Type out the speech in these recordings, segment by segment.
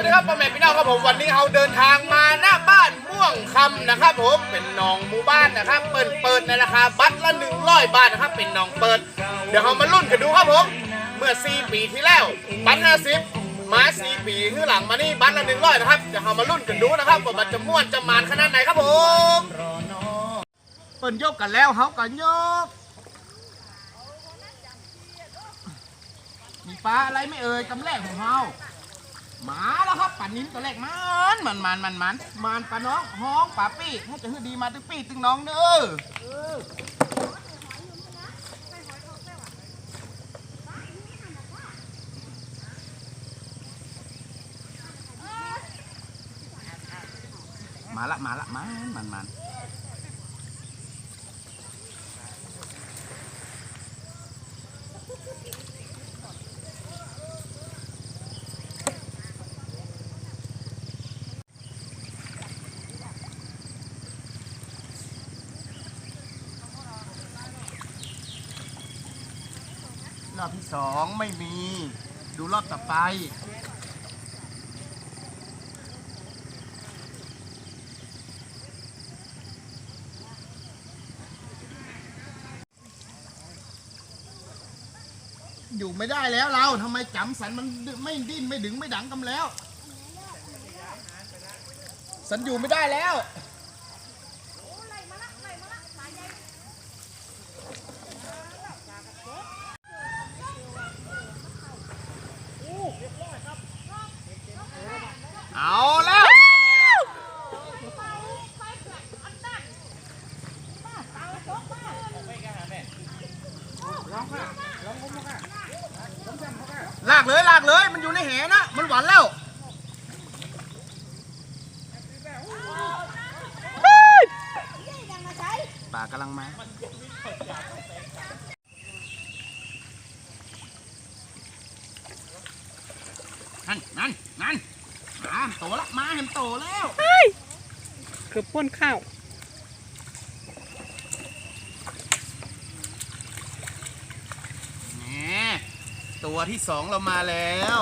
วัสดีครับพ่อแม่พี่น้องครับผมวันนี้เราเดินทางมาหน้าบ้านม่วงคำนะครับผมเป็นหนองหมู่บ้านนะครับเปิดเปิดในราคาบัตรละหนึ่งร้อยบาทนะครับเป็นหนองเปิด เดี๋ยวเรามาลุ้นกันดูครับผมเมื่อ 4 ปีที่แล้วบัตรห้าสิบมา4ปีข้างหลังมานี่บัตรละหนึ่งร้อยนะครับเดี๋ยวเรามาลุ้นกันดูนะครับว่ามันจะม่วนจะมานขนาดไหนครับผมเปิดยกกันแล้วเขากันยกมีปลาอะไรไม่เอ่ยกำแรกของเรา มาแล้วครับป่านิ้นตัวแรกมันมันมันมันมันมันปลาน้องห้องปลาปี้ให้จะฮือดีมาตึงปี้ตึงน้องเด้อมาละมาละมันมันมัน รอบที่สองไม่มี ดูรอบต่อไป อยู่ไม่ได้แล้วเราทำไมจำสันมันไม่ดิ้นไม่ดึงไม่ดังกำแล้ว สันอยู่ไม่ได้แล้ว เอาแล้วลากเลยลากเลย มันอยู่ในแหนะ มันหวานแล้วปลากำลังมา นั่นนั่นนั่นมาโตแล้วมาเห็นโต แล้วเกือบพ่นข้าวแหมตัวที่สองเรามาแล้ว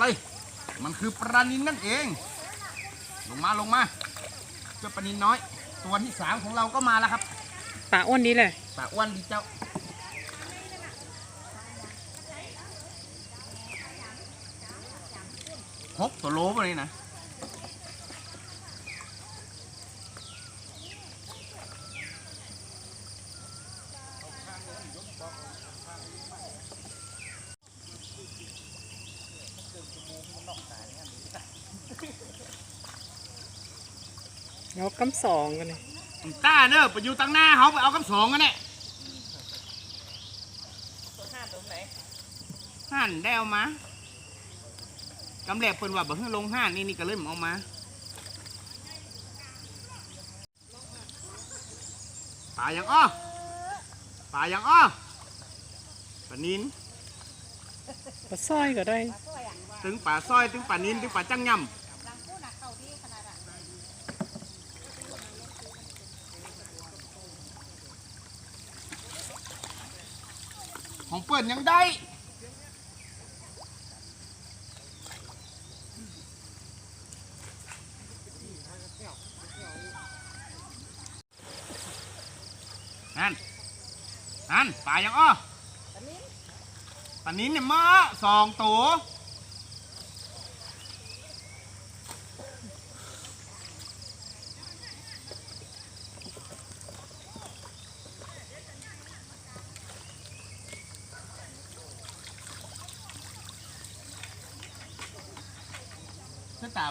เลย มันคือปลานินนั่นเอง ลงมาลงมาเจ้าปลานินน้อย ตัวที่สามของเราก็มาแล้วครับป่าอ้วนนี้เลยปลาอ้วนดีเจ้า หกตัวโลไปเลยนะ แล้วกำสองกันเลยต้าเนอะไปอยู่ตั้งหน้าเขาไปเอากับสองกันเนี่ยห่านได้เอามากำแรกเพิ่นว่าบ่ให้ลงห่านนี่นี่ก็เลยเอามาปลายังอ้อปลายังอ้อปลานินปลาสร้อยก็ได้ ถึงปลาสร้อยถึงปลานินถึงปลาจังยำ ของเปิดยังได้ นั่น นั่นปลายังอ้อปลานินเนี่ยมาสองตัว ถ้าตาบะ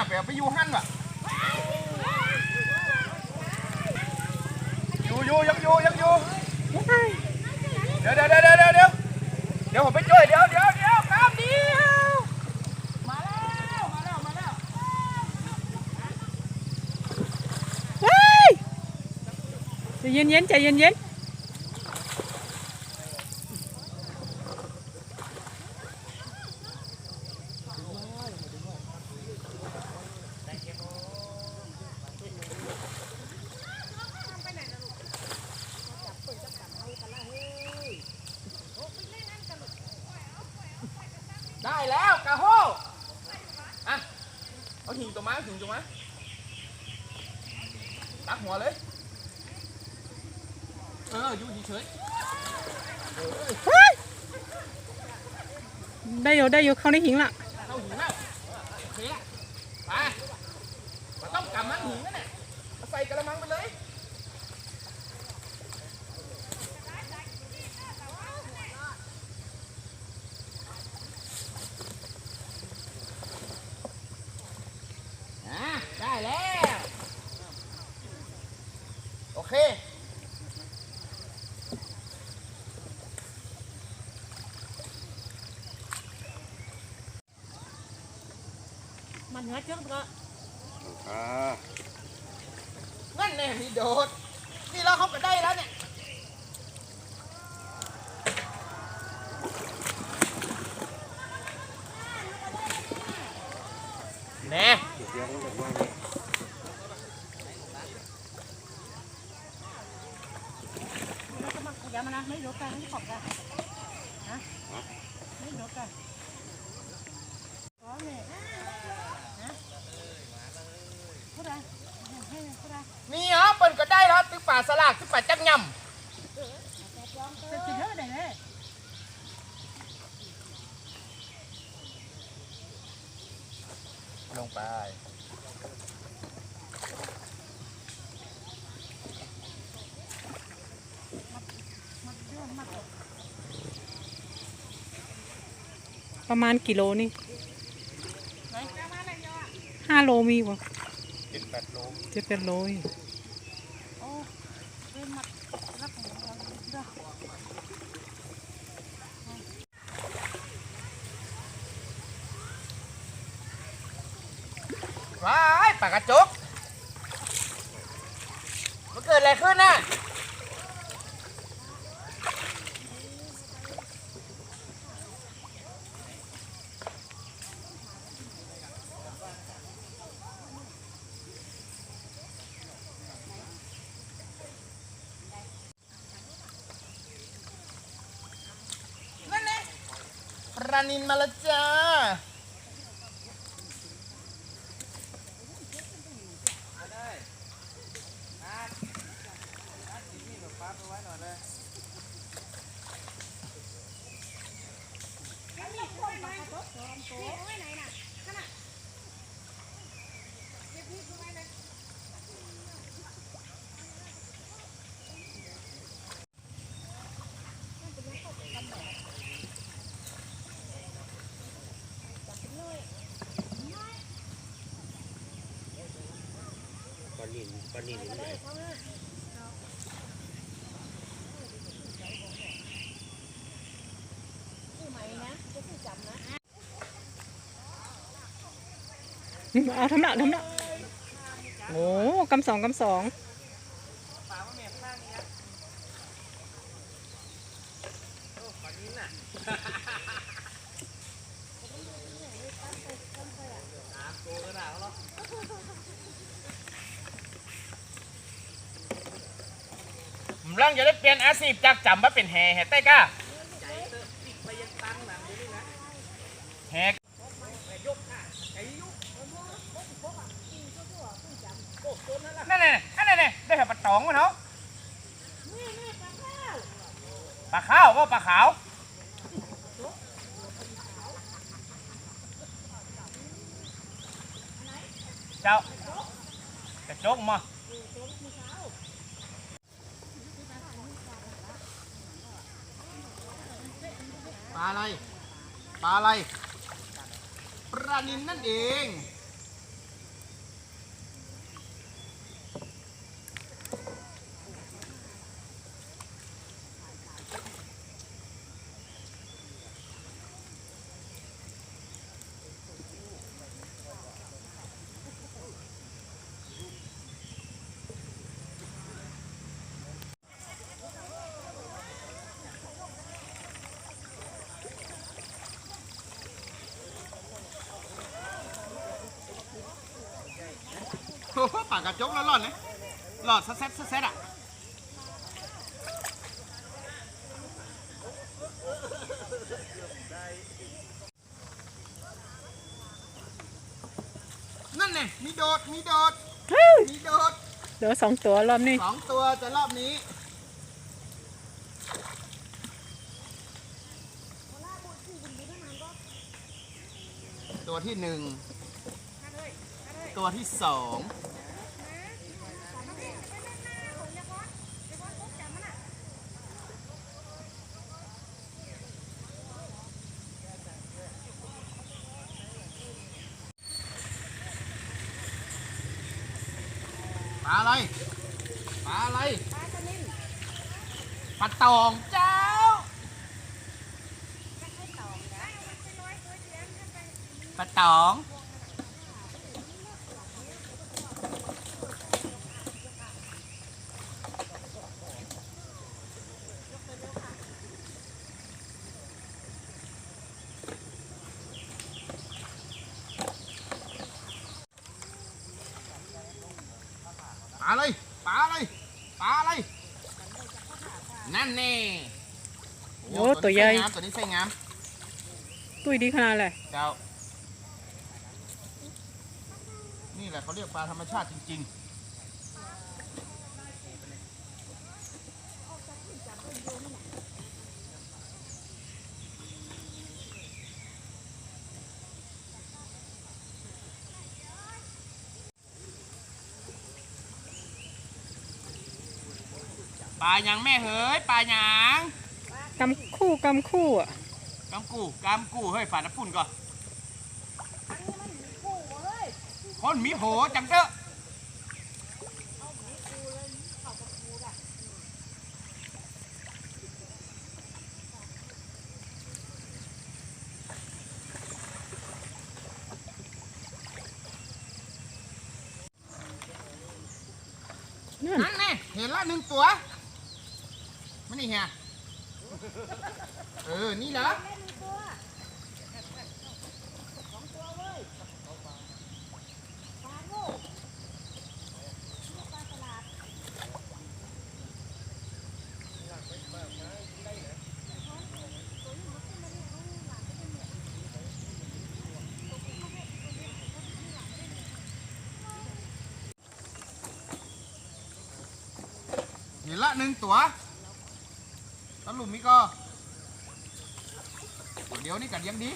ำไปอีกทีน่ะไปเอาไปอยู่หั่นว่ะอยู่อยู่ยังอยู่ยังอยู่เดี๋ยวเดี๋ยวเดี๋ยวเดี๋ยวเดี๋ยวเดี๋ยวผมไปช่วยเดี๋ยวเดี๋ยวเดี๋ยวครับเดียวมาแล้วมาแล้วมาแล้วเฮ้ยใจเย็นเย็นๆใจเย็นเย็น ได้แล้วกะโฮอะ เอาหิงตัวมาเอาหิงตัวมาตักหัวเลย เอออยู่เฉยๆเฮ้ยได้อยู่ได้อยู่เข้าในหิงละๆเข้าหิงแล้วโอเคละไปมันต้องกำมันหิงนั่นแหละเอาใส่กระมังไปเลย อะได้แล้ว โอ เคมันหัวจุกก็นั่นแน่มีโดด นี่เราเขาก็ได้แล้วเนี่ย แน่ แล้วก็มาอย่ามานะไม่รู้ กันไม่ขอบกันฮะไม่รู้กันอ๋อเนี่ยฮะพูดอะไรให้พูดอะไรนี่เหรอเปิ้นก็ได้แล้วตึกป่าสลากตึกป่าจักยจะกินเยอะได้เลยำลงไป ประมาณกี่โลนี่ห้าโลมีวะเจ็ดแปดโลเจ็ดแปดโลอีกโอ้เป็นมัดรับของเราเด้อว้ายปากกระจกมันเกิดอะไรขึ้นน่ะ นั่นแหละปลา นินมาแล้วจ้า นี่เอาทำหนักทำหนักโอ้กำสองกำสอง ลองอย่าได้เปลี่ยนอาชีพจากจำมาเป็นแห่แห่เต้ก้าแห่นั่นน่ะนั่นน่ะได้แห่ปลาตองมั้งเนาะปลาข้าวก็ปลาขาวเจ้าจะโจ๊กมั้ง ปลาอะไร ปลาอะไร ปลานินนั่นเอง ปากกระจกแล้วหลอดนะหลอดซะแซดซะแซดอะนั่นไงมีโดด มีโดด มีโดดเหลือสองตัวรอบนี้สองตัวแต่รอบนี้ตัวที่หนึ่ง ตัวที่สอง ปลาอะไร ปลาอะไร ปลา ตองเจ้า ปลาตองปลาอะไรปลาอะไร ปลาอะไร นั่นแน่โอ้ตัวใหญ่นี้ไส้งามตัวนี้ไส้งามตุ้ยดีขนาดเลยเจ้านี่แหละเขาเรียกปลาธรรมชาติจริง ๆ ปลายังแม่เฮ้ยปลายังกำคู่กำคู่อะกำกูกำกูเฮ้ยฝาน้ำปุ่นก่อนคนมีโผจังเตอะนั่นนั่นแน่เห็นละหนึ่งตัว มันนี่เฮียเออ นี่เหรอเห็นละหนึ่งตัว ตะลุมนี่ก็เดี๋ยวนี่กัดยังดี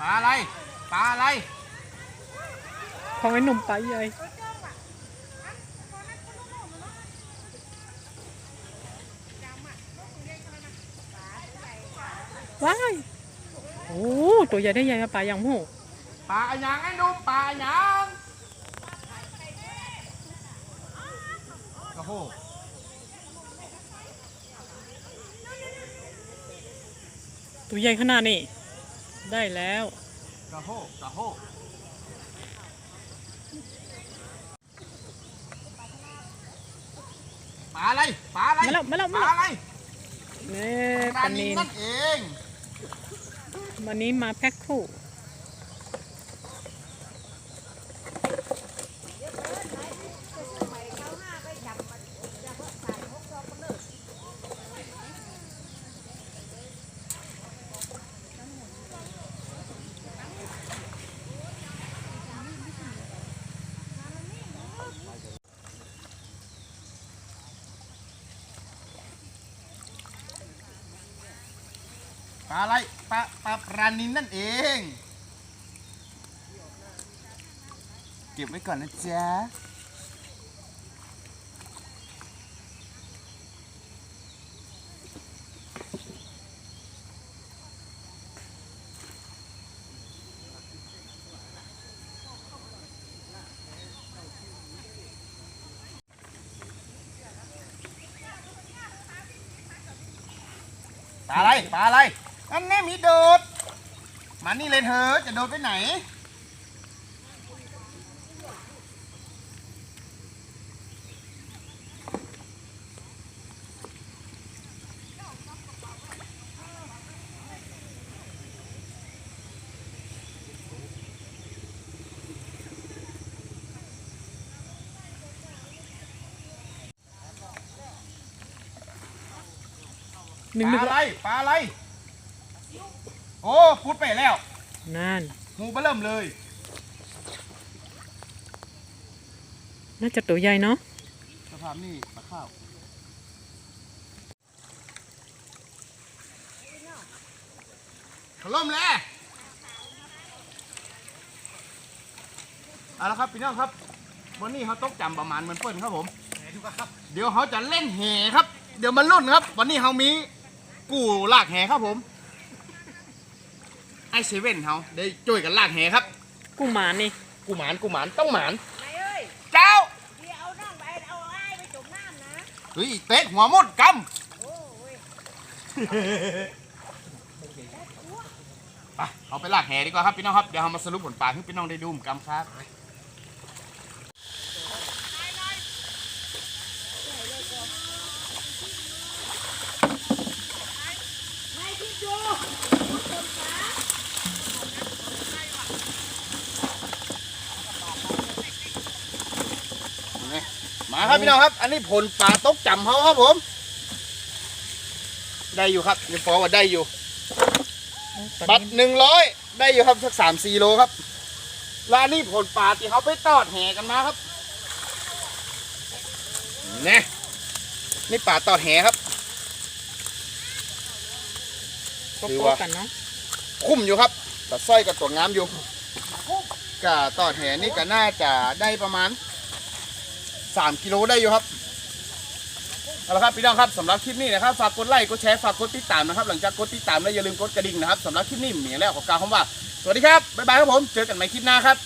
ปลาอะไร ปลาอะไร ของไอ้หนุ่มปลาใหญ่ว้ายโอ้ตัวใหญ่ได้ใหญ่มาปลาอย่างหูปลาอะหยังไอ้หนุ่มปลาอะหยังโอ้โหตัวใหญ่ขนาดนี้ได้แล้วกระโหกระโห ปลาอะไรปลาอะไรมาแล้วมาแล้วปมาลาแล้วอะไรเน่ปลาปลานินินนนั่นเองวันนี้มาแพ็คคู่ ปลาอะไรปลาปลาปลานินนั่นเอง เก็บไว้ก่อนนะจ๊ะ ปลาอะไร ปลาอะไร อันนี้มีโดด มา นี่เลยเธอะจะโดดไปไหน หนึ่งปหนึ่ลางอะไรปลาอะไร โอ้พุดไปแล้ว นั่นงูเบอเริ่มเลย น่าจะตัวใหญ่เนาะสภาพนี่ปลาข้าวถล่มแล้วเอาละครับพี่น้องครับ วันนี้เขาตกจำประมาณเหมือนเปิ้ลครับผม เดี๋ยวเขาจะเล่นแห่ครับ เดี๋ยวมาลุ้นครับ วันนี้เขามีกูลากแห่ครับผม ไอเซเว่นเขาได้ช่วยกันลากแห่ครับกุ้งหมานี่กูหมานกูหมานต้องหมานนายเอ้ยเจ้าเดี๋ยวเอาน้องไปเอาไอ้ายไปจมน้ำนะ เฮ้ยเตะหัวมุดกโอ้ยำไปเอาไปลากแห่ดีกว่าครับพี่น้องครับเดี๋ยวเรามาสรุปผลปลาให้พี่น้องได้ดูกำครับ นายคิดดู มาครับพี่น้องครับ อันนี้ผลปลาตกจำเขาครับผม ได้อยู่ครับยังพอว่าได้อยู่ บัตรหนึ่งร้อยได้อยู่ครับสักสามสี่โลครับแล้วอันนี้ผลปลาที่เขาไปตอดแห่กันมาครับเนี่ยนี่ปลาตอดแห่ครับก็ถือโปว่ากันเนาะคุ้มอยู่ครับแต่สร้อยกับตัวงามอยู่กะตอดแหนี่ก็น่าจะได้ประมาณ สามกิโลได้อยู่ครับเอาละครับพี่น้องครับสำหรับคลิปนี้นะครับฝากกดไลค์กดแชร์ฝากกดติดตามนะครับ หลังจากกดติดตามแล้วอย่าลืมกดกระดิ่งนะครับสำหรับคลิปนี้เหมียแล้วขอกล่าวคำว่าสวัสดีครับบ๊ายบายครับผมเจอกันใหม่คลิปหน้าครับ